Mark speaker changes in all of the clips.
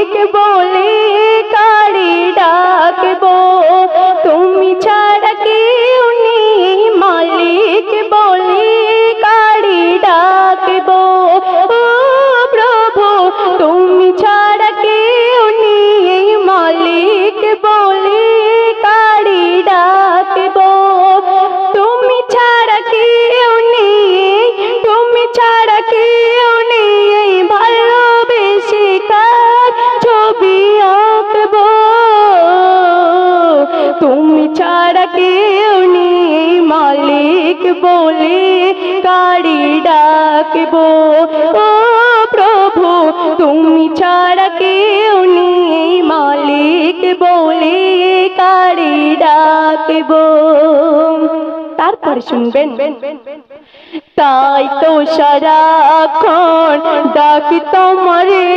Speaker 1: মালিক ছাড়া কেউ নেই। মালিক বলে কারি ডাকবো। ও প্রভু, তুমি ছাড়া কেউ নেই। মালিক বলে কারি ডাকবো। তারপরে শুনবেন। তাই তো সারাক্ষণ ডাকি তোমারে,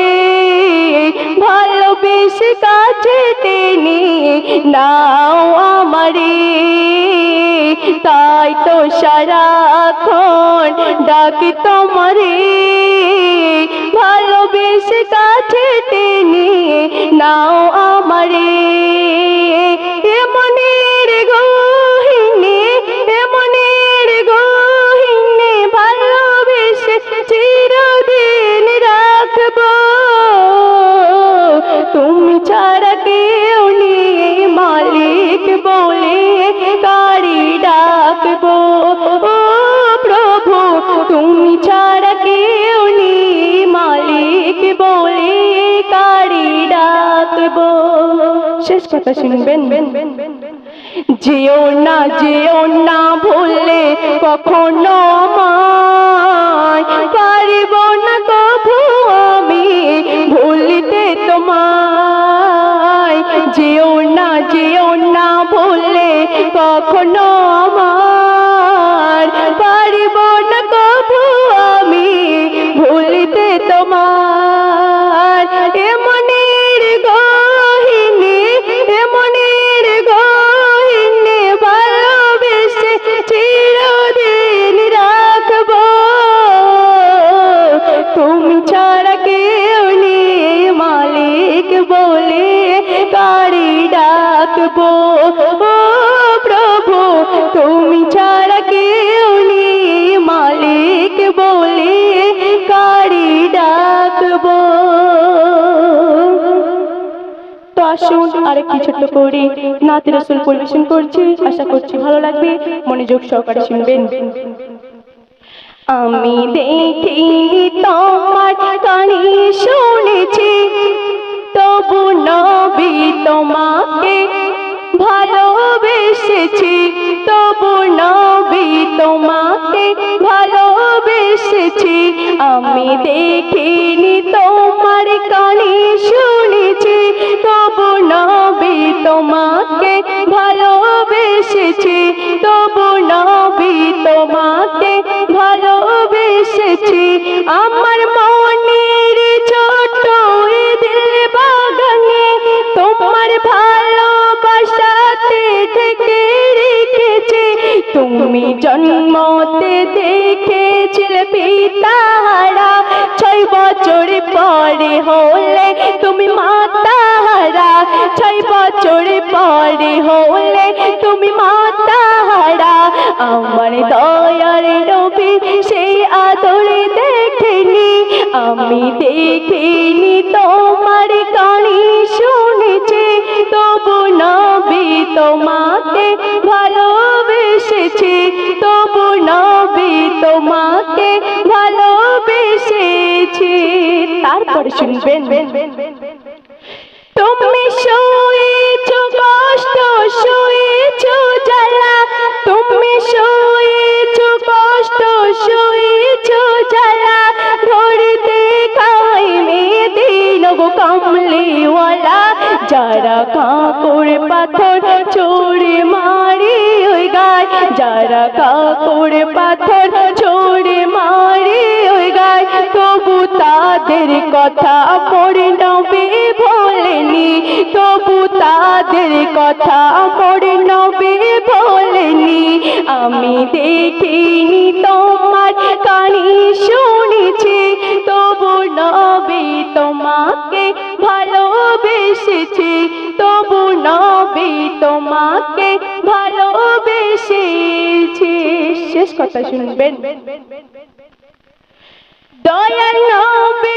Speaker 1: ভালোবেসে কাছে টেনে নাও আমারে। তাই তো সারাক্ষণ ডাকি তোমারে, ভালোবেসে কাছে টেনে নাও আমারে। তুমি ছাড়া কেউ নেই, মালিক বলে গাড়ি ডাকবো। ও প্রভু, তুমি ছাড়া কেউ নেই, মালিক বলে গাড়ি ডাকবো। শেষ কথা শুনবেন। যেও না যেও না ভুললে কখনো কখনো আমার পারিব না কভু আমি ভুলিতে তোমার। এমনের গহিনী এমনের গহিনী, ভালোবেসে চিরদিন রাখব। তুমি ছাড়া কেউ নেই, মালিক বলে গাড়ি ডাকবো। তুমি ছাড়া কেউ নেই। মালিক বলে গাড়ি ডাকবো। তো আসুন আরেকটি ছোট্ট করে। নাতে রসুল পরিবেশন করছি। আশা করছি ভালো লাগবে। মনোযোগ সহকারে শুনবেন। আমি দেখিনি তোমার কানে শুনেছি, তবু নবী তোমাকে ভালোবেসেছি তবু নবী তোমাকে ভালোবেসেছি। আমি দেখিনি তোমার কানে শুনেছি, তবু নবী তোমাকে ভালোবেসেছি। তবু নবী তোমাকে ভালোবেসেছি। আমার তুমি জন্মতে দেখেছিলে পিতাহারা। ছয় বছর পরে হলে তুমি মাতাহারা। ছয় বছর পরে হলে তুমি মাতাহারা। আমার দয়ার রবি সেই আদরে দেখেনি। আমি দেখিনি তোমার কানে ভালোবেসেছি তারপরে শুনবেন। তুমি শুয়েছ, কষ্ট শুয়েছ, জ্বালা। তুমি শুয়েছ, কষ্ট শুয়েছ, জ্বালা। ধরতে খাই মেদিন গো কামলিওয়ালা। যারা কাপড় পাথর চোরে মারি ওই গায়, যারা কাপড় পাথর চোরে মারি তাদের কথা পড়ে নবে ভোলেনি তবু তাদের কথা পড়ে নবে ভোলেনি আমি দেখিনি তোমার কানে শুনেছি, তবু নবে তোমাকে ভালো ভালোবেসেছি, তবু নবী তোমাকে ভালোবেসেছি। শেষ কথা শুনবেন। দয়াল নবীর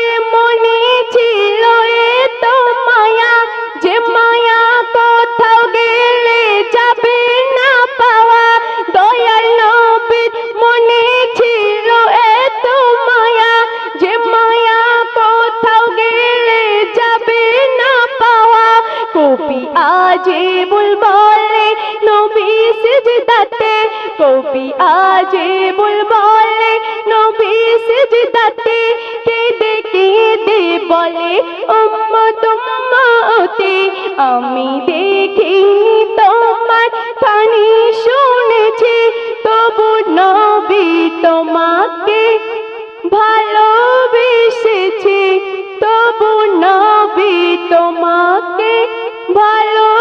Speaker 1: বলে, নবী সিজদাতে, কবি বলে, নবী সিজদাতে বলে, উম্মত উম্মতি, আমি দেখিনি তোমার কানে শুনেছি, তবু নবী তোমাকে ভালোবেসেছি, তবু নবী তোমাকে ভালো